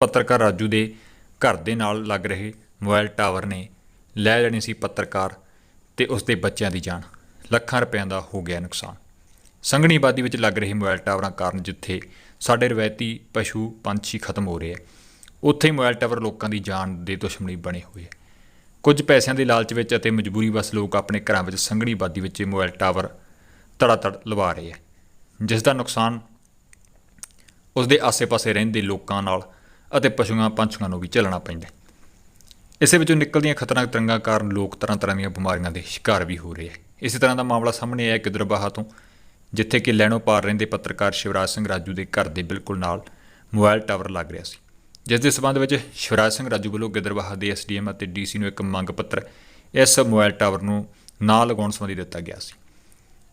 ਪੱਤਰਕਾਰ ਰਾਜੂ ਦੇ ਘਰ ਦੇ ਨਾਲ ਲੱਗ ਰਹੇ ਮੋਬਾਈਲ ਟਾਵਰ ਨੇ ਲੈ ਲੈਣੀ ਸੀ ਪੱਤਰਕਾਰ ਤੇ ਉਸ ਦੇ ਬੱਚਿਆਂ ਦੀ ਜਾਨ। ਲੱਖਾਂ ਰੁਪਇਆਂ ਦਾ ਹੋ ਗਿਆ ਨੁਕਸਾਨ। ਸੰਘਣੀ ਆਬਾਦੀ ਵਿੱਚ ਲੱਗ ਰਹੇ ਮੋਬਾਈਲ ਟਾਵਰਾਂ ਕਾਰਨ ਜਿੱਥੇ ਸਾਡੇ ਰਵਾਇਤੀ ਪਸ਼ੂ ਪੰਛੀ ਖਤਮ ਹੋ ਰਹੇ ਹੈ ਉੱਥੇ ਹੀ ਮੋਬਾਈਲ ਟਾਵਰ ਲੋਕਾਂ ਦੀ ਜਾਨ ਦੇ ਦੁਸ਼ਮਣੀ ਬਣੇ ਹੋਏ ਹੈ ਕੁਝ ਪੈਸਿਆਂ ਦੇ ਲਾਲਚ ਵਿੱਚ ਅਤੇ ਮਜਬੂਰੀ ਵਸ ਲੋਕ ਆਪਣੇ ਘਰਾਂ ਵਿੱਚ ਸੰਘਣੀ ਆਬਾਦੀ ਵਿੱਚ ਇਹ ਮੋਬਾਈਲ ਟਾਵਰ ਧੜਾਧੜ ਲਵਾ ਰਹੇ ਹੈ ਜਿਸ ਦਾ ਨੁਕਸਾਨ ਉਸ ਦੇ ਆਸੇ-ਪਾਸੇ ਰਹਿੰਦੇ ਲੋਕਾਂ ਨਾਲ ਅਤੇ ਪਸ਼ੂਆਂ ਪੰਛੀਆਂ ਨੂੰ ਵੀ ਝੱਲਣਾ ਪੈਂਦਾ ਇਸੇ ਵਿੱਚੋਂ ਨਿਕਲਦੀਆਂ ਖਤਰਨਾਕ ਤਰੰਗਾਂ ਕਾਰਨ ਲੋਕ ਤਰ੍ਹਾਂ-ਤਰ੍ਹਾਂ ਦੀਆਂ ਬਿਮਾਰੀਆਂ ਦੇ ਸ਼ਿਕਾਰ ਵੀ ਹੋ ਰਹੇ ਹੈ। ਇਸੇ ਤਰ੍ਹਾਂ ਦਾ ਮਾਮਲਾ ਸਾਹਮਣੇ ਆਇਆ ਗਿੱਦੜਬਾਹਾ ਤੋਂ, ਜਿੱਥੇ ਕਿ ਲੈਣੋ ਪਾਰ ਰਹਿੰਦੇ ਪੱਤਰਕਾਰ ਸ਼ਿਵਰਾਜ ਸਿੰਘ ਰਾਜੂ ਦੇ ਘਰ ਦੇ ਬਿਲਕੁਲ ਨਾਲ ਮੋਬਾਈਲ ਟਾਵਰ ਲੱਗ ਰਿਹਾ ਸੀ। ਜਿਸ ਦੇ ਸਬੰਧ ਵਿੱਚ ਸ਼ਿਵਰਾਜ ਸਿੰਘ ਰਾਜੂ ਵੱਲੋਂ ਗਿੱਦੜਬਾਹਾ ਦੇ ਐਸਡੀਐਮ ਅਤੇ ਡੀਸੀ ਨੂੰ ਇੱਕ ਮੰਗ ਪੱਤਰ ਇਸ ਮੋਬਾਈਲ ਟਾਵਰ ਨੂੰ ਨਾ ਲਗਾਉਣ ਸੰਬੰਧੀ ਦਿੱਤਾ ਗਿਆ ਸੀ।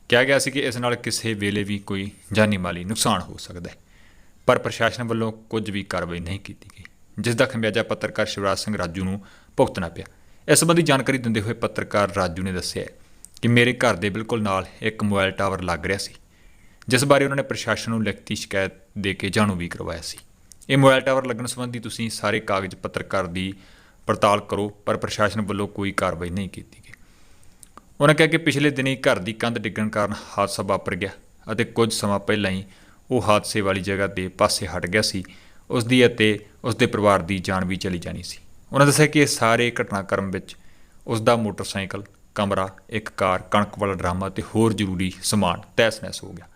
ਕਿਹਾ ਗਿਆ ਸੀ ਕਿ ਇਸ ਨਾਲ ਕਿਸੇ ਵੇਲੇ ਵੀ ਕੋਈ ਜਾਨੀ ਮਾਲੀ ਨੁਕਸਾਨ ਹੋ ਸਕਦਾ ਹੈ। ਪਰ ਪ੍ਰਸ਼ਾਸਨ ਵੱਲੋਂ ਕੁਝ ਵੀ ਕਾਰਵਾਈ ਨਹੀਂ ਕੀਤੀ ਗਈ, ਜਿਸ ਦਾ ਖਮਿਆਜਾ ਪੱਤਰਕਾਰ ਸ਼ਿਵਰਾਜ ਸਿੰਘ ਰਾਜੂ ਨੂੰ ਭੁਗਤਣਾ ਪਿਆ। ਇਸ ਸੰਬੰਧੀ ਜਾਣਕਾਰੀ ਦਿੰਦੇ ਹੋਏ ਪੱਤਰਕਾਰ ਰਾਜੂ ਨੇ ਦੱਸਿਆ ਕਿ ਮੇਰੇ ਘਰ ਦੇ ਬਿਲਕੁਲ ਨਾਲ ਇੱਕ ਮੋਬਾਈਲ ਟਾਵਰ ਲੱਗ ਰਿਹਾ ਸੀ, ਜਿਸ ਬਾਰੇ ਉਹਨਾਂ ਨੇ ਪ੍ਰਸ਼ਾਸਨ ਨੂੰ ਲਿਖਤੀ ਸ਼ਿਕਾਇਤ ਦੇ ਕੇ ਜਾਣੂ ਵੀ ਕਰਵਾਇਆ ਸੀ। ਇਹ ਮੋਬਾਈਲ ਟਾਵਰ ਲੱਗਣ ਸੰਬੰਧੀ ਤੁਸੀਂ ਸਾਰੇ ਕਾਗਜ਼ ਪੱਤਰਕਾਰ ਦੀ ਪੜਤਾਲ ਕਰੋ, ਪਰ ਪ੍ਰਸ਼ਾਸਨ ਵੱਲੋਂ ਕੋਈ ਕਾਰਵਾਈ ਨਹੀਂ ਕੀਤੀ ਗਈ। ਉਹਨਾਂ ਕਿਹਾ ਕਿ ਪਿਛਲੇ ਦਿਨੀ ਘਰ ਦੀ ਕੰਧ ਡਿੱਗਣ ਕਾਰਨ ਹਾਦਸਾ ਵਾਪਰ ਗਿਆ ਅਤੇ ਕੁਝ ਸਮਾਂ ਪਹਿਲਾਂ ਹੀ ਉਹ ਹਾਦਸੇ ਵਾਲੀ ਜਗ੍ਹਾ ਦੇ ਪਾਸੇ ਹਟ ਗਿਆ ਸੀ। ਉਸ ਦੀ ਅਤੇ ਉਸ ਦੇ ਪਰਿਵਾਰ ਦੀ ਜਾਨ ਵੀ ਚਲੀ ਜਾਣੀ ਸੀ। ਉਹਨਾਂ ਦੱਸਿਆ ਕਿ ਇਹ ਸਾਰੇ ਘਟਨਾਕ੍ਰਮ ਵਿੱਚ ਉਸ ਦਾ ਮੋਟਰਸਾਈਕਲ, ਕਮਰਾ, ਇੱਕ ਕਾਰ, ਕਣਕ ਵਾਲਾ ਡਰਾਮਾ ਤੇ ਹੋਰ ਜ਼ਰੂਰੀ ਸਮਾਨ ਤਹਿਸ-ਨਹਿਸ ਹੋ ਗਿਆ।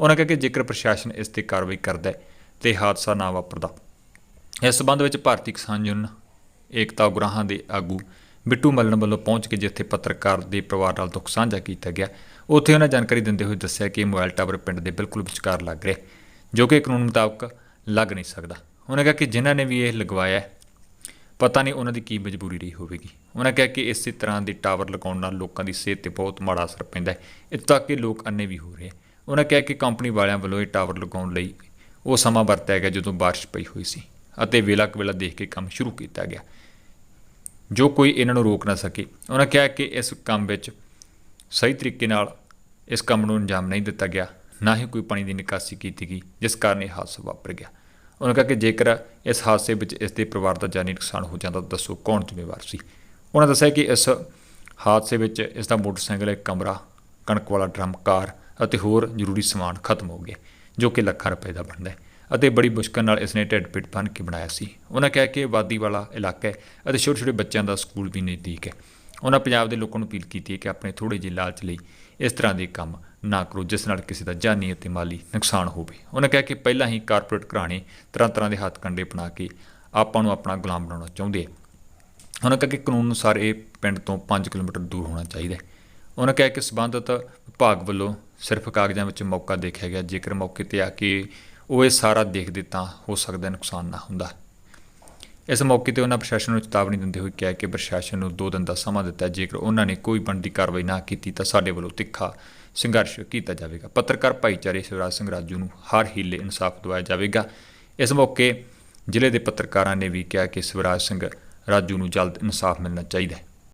ਉਹਨਾਂ ਕਿਹਾ ਕਿ ਜੇਕਰ ਪ੍ਰਸ਼ਾਸਨ ਇਸ ਤੇ ਕਾਰਵਾਈ ਕਰਦਾ ਹੈ ਤੇ ਹਾਦਸਾ ਨਾ ਵਾਪਰਦਾ, ਇਸ ਸਬੰਧ ਵਿੱਚ ਭਾਰਤੀ ਕਿਸਾਨ ਯੂਨੀਅਨ ਏਕਤਾ ਉਗਰਾਹਾਂ ਦੇ ਆਗੂ ਬਿੱਟੂ ਮੱਲਣ ਵੱਲੋਂ ਪਹੁੰਚ ਕੇ ਜਿੱਥੇ ਪੱਤਰਕਾਰ ਦੇ ਪਰਿਵਾਰ ਨਾਲ ਦੁੱਖ ਸਾਂਝਾ ਕੀਤਾ ਗਿਆ, ਉੱਥੇ ਉਹਨਾਂ ਜਾਣਕਾਰੀ ਦਿੰਦੇ ਹੋਏ ਦੱਸਿਆ ਕਿ ਇਹ ਮੋਬਾਈਲ ਟਾਵਰ ਪਿੰਡ ਦੇ ਬਿਲਕੁਲ ਵਿਚਕਾਰ ਲੱਗ ਰਿਹਾ ਜੋ ਕਿ ਕਾਨੂੰਨ ਮੁਤਾਬਕ ਲੱਗ ਨਹੀਂ ਸਕਦਾ। ਉਹਨਾਂ ਕਿਹਾ ਕਿ ਜਿਨ੍ਹਾਂ ਨੇ ਵੀ ਇਹ ਲਗਵਾਇਆ ਪਤਾ ਨਹੀਂ ਉਹਨਾਂ ਦੀ ਕੀ ਮਜਬੂਰੀ ਰਹੀ ਹੋਵੇਗੀ। ਉਹਨਾਂ ਕਿਹਾ ਕਿ ਇਸੇ ਤਰ੍ਹਾਂ ਦੇ ਟਾਵਰ ਲਗਾਉਣ ਨਾਲ ਲੋਕਾਂ ਦੀ ਸਿਹਤ ਤੇ ਬਹੁਤ ਮਾੜਾ ਅਸਰ ਪੈਂਦਾ ਹੈ, ਇੱਥੋਂ ਤੱਕ ਕਿ ਲੋਕ ਅੰਨੇ ਵੀ ਹੋ ਰਹੇ ਹੈ। ਉਹਨਾਂ ਕਿਹਾ ਕਿ ਕੰਪਨੀ ਵਾਲਿਆਂ ਵੱਲੋਂ ਇਹ ਟਾਵਰ ਲਗਾਉਣ ਲਈ ਉਹ ਸਮਾਂ ਵਰਤਿਆ ਗਿਆ ਜਦੋਂ ਬਾਰਿਸ਼ ਪਈ ਹੋਈ ਸੀ ਅਤੇ ਵੇਲਾ ਕਵੇਲਾ ਦੇਖ ਕੇ ਕੰਮ ਸ਼ੁਰੂ ਕੀਤਾ ਗਿਆ। ਜੋ ਕੋਈ ਇਹਨਾਂ ਨੂੰ ਰੋਕ ਨਾ ਸਕੇ। ਉਹਨਾਂ ਕਿਹਾ ਕਿ ਇਸ ਕੰਮ ਵਿੱਚ ਸਹੀ ਤਰੀਕੇ ਨਾਲ ਇਸ ਕੰਮ ਨੂੰ ਅੰਜਾਮ ਨਹੀਂ ਦਿੱਤਾ ਗਿਆ, ਨਾ ਹੀ ਕੋਈ ਪਾਣੀ ਦੀ ਨਿਕਾਸੀ ਕੀਤੀ ਗਈ, ਜਿਸ ਕਾਰਨ ਇਹ ਹਾਦਸਾ ਵਾਪਰ ਗਿਆ। ਉਹਨਾਂ ਕਿਹਾ ਕਿ ਜੇਕਰ ਇਸ ਹਾਦਸੇ ਵਿੱਚ ਇਸ ਦੇ ਪਰਿਵਾਰ ਦਾ ਜਾਨੀ ਨੁਕਸਾਨ ਹੋ ਜਾਂਦਾ ਤਾਂ ਦੱਸੋ ਕੌਣ ਜ਼ਿੰਮੇਵਾਰ ਸੀ? ਉਹਨਾਂ ਦੱਸਿਆ ਕਿ ਇਸ ਹਾਦਸੇ ਵਿੱਚ ਇਸ ਦਾ ਮੋਟਰਸਾਈਕਲ, ਇੱਕ ਕਮਰਾ, ਕਣਕ ਵਾਲਾ ਡਰਮ ਕਾਰ ਅਤੇ ਹੋਰ ਜ਼ਰੂਰੀ ਸਮਾਨ ਖਤਮ ਹੋ ਗਏ ਜੋ ਕਿ ਲੱਖਾਂ ਰੁਪਏ ਦਾ ਬਣਦਾ ਹੈ। ਅਤੇ ਬੜੀ ਮੁਸ਼ਕਲ ਨਾਲ ਇਸ ਨੇ ਢਿੱਡ ਪਿੱਟ ਬੰਨ੍ਹ ਕੇ ਬਣਾਇਆ ਸੀ। ਉਹਨਾਂ ਕਿਹਾ ਕਿ ਇਹ ਆਬਾਦੀ ਵਾਲਾ ਇਲਾਕਾ ਹੈ ਅਤੇ ਛੋਟੇ ਛੋਟੇ ਬੱਚਿਆਂ ਦਾ ਸਕੂਲ ਵੀ ਨਜ਼ਦੀਕ ਹੈ। ਉਹਨਾਂ ਪੰਜਾਬ ਦੇ ਲੋਕਾਂ ਨੂੰ ਅਪੀਲ ਕੀਤੀ ਹੈ ਕਿ ਆਪਣੇ ਥੋੜੇ ਜਿਹੇ ਲਾਲਚ ਲਈ ਇਸ ਤਰ੍ਹਾਂ ਦੇ ਕੰਮ ਨਾ ਕਰੋ, ਜਿਸ ਨਾਲ ਕਿਸੇ ਦਾ ਜਾਨੀ ਅਤੇ ਮਾਲੀ ਨੁਕਸਾਨ ਹੋਵੇ। ਉਹਨਾਂ ਕਿਹਾ ਕਿ ਪਹਿਲਾਂ ਹੀ ਕਾਰਪੋਰੇਟ ਘਰਾਣੇ ਤਰ੍ਹਾਂ ਤਰ੍ਹਾਂ ਦੇ ਹੱਥ ਕੰਡੇ ਬਣਾ ਕੇ ਆਪਾਂ ਨੂੰ ਆਪਣਾ ਗੁਲਾਮ ਬਣਾਉਣਾ ਚਾਹੁੰਦੇ ਆ। ਉਹਨਾਂ ਕਿਹਾ ਕਿ ਕਾਨੂੰਨ ਅਨੁਸਾਰ ਇਹ ਪਿੰਡ ਤੋਂ 5 ਕਿਲੋਮੀਟਰ ਦੂਰ ਹੋਣਾ ਚਾਹੀਦਾ ਹੈ। ਉਹਨਾਂ ਕਿਹਾ ਕਿ ਸਬੰਧਤ ਵਿਭਾਗ ਵੱਲੋਂ ਸਿਰਫ ਕਾਗਜ਼ਾਂ ਵਿੱਚ ਮੌਕਾ ਦੇਖਿਆ ਗਿਆ। ਜੇਕਰ ਮੌਕੇ ਤੇ ਆ ਕੇ ਉਹ ਇਹ ਸਾਰਾ ਦੇਖਦੇ ਤਾਂ ਹੋ ਸਕਦਾ ਨੁਕਸਾਨ ਨਾ ਹੁੰਦਾ। ਇਸ ਮੌਕੇ ਤੇ ਉਹਨਾਂ ਪ੍ਰਸ਼ਾਸਨ ਨੂੰ ਚੇਤਾਵਨੀ ਦਿੰਦੇ ਹੋਏ ਕਿਹਾ ਕਿ ਪ੍ਰਸ਼ਾਸਨ ਨੂੰ ਦੋ ਦਿਨ ਦਾ ਸਮਾਂ ਦਿੱਤਾ, ਜੇਕਰ ਉਹਨਾਂ ਨੇ ਕੋਈ ਬਣਦੀ ਕਾਰਵਾਈ ਨਾ ਕੀਤੀ ਤਾਂ ਸਾਡੇ ਵੱਲੋਂ ਤਿੱਖਾ ਸੰਘਰਸ਼ ਕੀਤਾ ਜਾਵੇਗਾ। ਪੱਤਰਕਾਰ ਭਾਈਚਾਰੇ ਸ਼ਿਵਰਾਜ ਸਿੰਘ ਰਾਜੂ ਨੂੰ ਹਰ ਹੀਲੇ ਇਨਸਾਫ ਦਿਵਾਇਆ ਜਾਵੇਗਾ। ਇਸ ਮੌਕੇ ਜ਼ਿਲ੍ਹੇ ਦੇ ਪੱਤਰਕਾਰਾਂ ਨੇ ਵੀ ਕਿਹਾ ਕਿ ਸ਼ਿਵਰਾਜ ਸਿੰਘ ਰਾਜੂ ਨੂੰ ਜਲਦ ਇਨਸਾਫ ਮਿਲਣਾ ਚਾਹੀਦਾ ਹੈ।